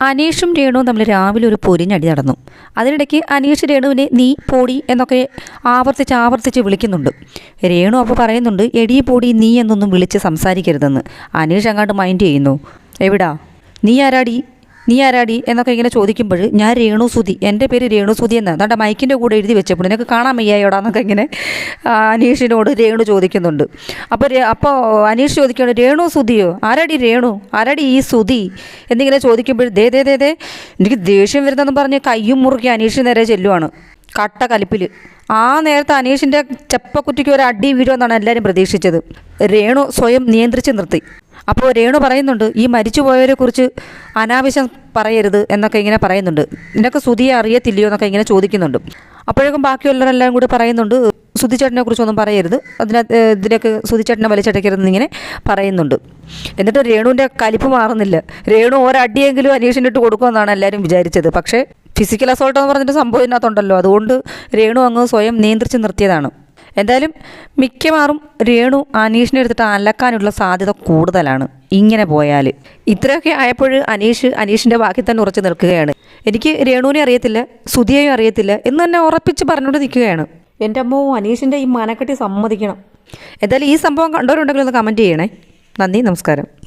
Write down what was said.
അനീഷും രേണുവും തമ്മിൽ രാവിലെ ഒരു പൊരിഞ്ഞടി നടന്നു. അതിനിടയ്ക്ക് അനീഷ് രേണുവിനെ നീ പൊടി എന്നൊക്കെ ആവർത്തിച്ച് ആവർത്തിച്ച് വിളിക്കുന്നുണ്ട്. രേണു അപ്പോൾ പറയുന്നുണ്ട് എടി പൊടി നീ എന്നൊന്നും വിളിച്ച് സംസാരിക്കരുതെന്ന്. അനീഷ് അങ്ങോട്ട് മൈൻഡ് ചെയ്യുന്നു. എവിടാ? നീ ആരാടി? നീ ആരാടി എന്നൊക്കെ ഇങ്ങനെ ചോദിക്കുമ്പോൾ ഞാൻ രേണു സുതി എന്റെ പേര് രേണു സുതി എന്ന്. അതാണ്ട് മൈക്കിന്റെ കൂടെ എഴുതി വെച്ചപ്പോൾ നിനക്ക് കാണാൻ വയ്യായോടാന്നൊക്കെ ഇങ്ങനെ അനീഷിനോട് രേണു ചോദിക്കുന്നുണ്ട്. അപ്പോൾ അപ്പോൾ അനീഷ് ചോദിക്കുകയാണ് രേണു സുതിയോ ആരാടി രേണു? ആരാടി ഈ സുതി? എന്നിങ്ങനെ ചോദിക്കുമ്പോൾ ദേ ദേ ദേ ദേ എനിക്ക് ദേഷ്യം വരുന്നതെന്ന് പറഞ്ഞ് കയ്യും മുറുക്കി അനീഷ് നേരെ ചെല്ലുവാണ്. കട്ട കലിപ്പിൽ ആ നേരത്തെ അനീഷിന്റെ ചെപ്പക്കുറ്റിക്ക് ഒരു അടി വീഴുമെന്നാണ് എല്ലാവരും പ്രതീക്ഷിച്ചത്. രേണു സ്വയം നിയന്ത്രിച്ച് നിർത്തി. അപ്പോൾ രേണു പറയുന്നുണ്ട് ഈ മരിച്ചുപോയവരെ കുറിച്ച് അനാവശ്യം പറയരുത് എന്നൊക്കെ ഇങ്ങനെ പറയുന്നുണ്ട്. നിനക്ക് സുതിയെ അറിയത്തില്ലയോ എന്നൊക്കെ ഇങ്ങനെ ചോദിക്കുന്നുണ്ട്. അപ്പോഴേക്കും ബാക്കിയുള്ളവരെല്ലാം കൂടി പറയുന്നുണ്ട് സുധിച്ചേട്ടനെ കുറിച്ചൊന്നും പറയരുത്. ഇതിനൊക്കെ ഇതിലേക്ക് സുധിച്ചേട്ടനെ വലിച്ചടയ്ക്കരുതെന്ന് ഇങ്ങനെ പറയുന്നുണ്ട്. എന്നിട്ട് രേണുവിന്റെ കലിപ്പ് മാറുന്നില്ല. രേണു ഒരടിയെങ്കിലും അനീഷിനിട്ട് കൊടുക്കുമെന്നാണ് എല്ലാവരും വിചാരിച്ചത്. പക്ഷേ ഫിസിക്കൽ അസോൾട്ട് എന്ന് പറഞ്ഞിട്ട് സംഭവം ഇതിനകത്തുണ്ടല്ലോ. അതുകൊണ്ട് രേണു അങ്ങ് സ്വയം നിയന്ത്രിച്ച് നിർത്തിയതാണ്. എന്തായാലും മിക്കവാറും രേണു അനീഷിനെ എടുത്തിട്ട് അലക്കാനുള്ള സാധ്യത കൂടുതലാണ്. ഇങ്ങനെ പോയാൽ. ഇത്രയൊക്കെ ആയപ്പോൾ അനീഷ് അനീഷിന്റെ ബാക്കി തന്നെ ഉറച്ചു നിൽക്കുകയാണ്. എനിക്ക് രേണുവിനെ അറിയത്തില്ല സുധിയെയും അറിയത്തില്ല എന്ന് തന്നെ ഉറപ്പിച്ച് പറഞ്ഞുകൊണ്ട് നിൽക്കുകയാണ്. എന്റെ അമ്മോ അനീഷിന്റെ ഈ മനക്കെട്ടി സമ്മതിക്കണം. എന്തായാലും ഈ സംഭവം കണ്ടവരുണ്ടെങ്കിൽ ഒന്ന് കമന്റ് ചെയ്യണേ. നന്ദി നമസ്കാരം.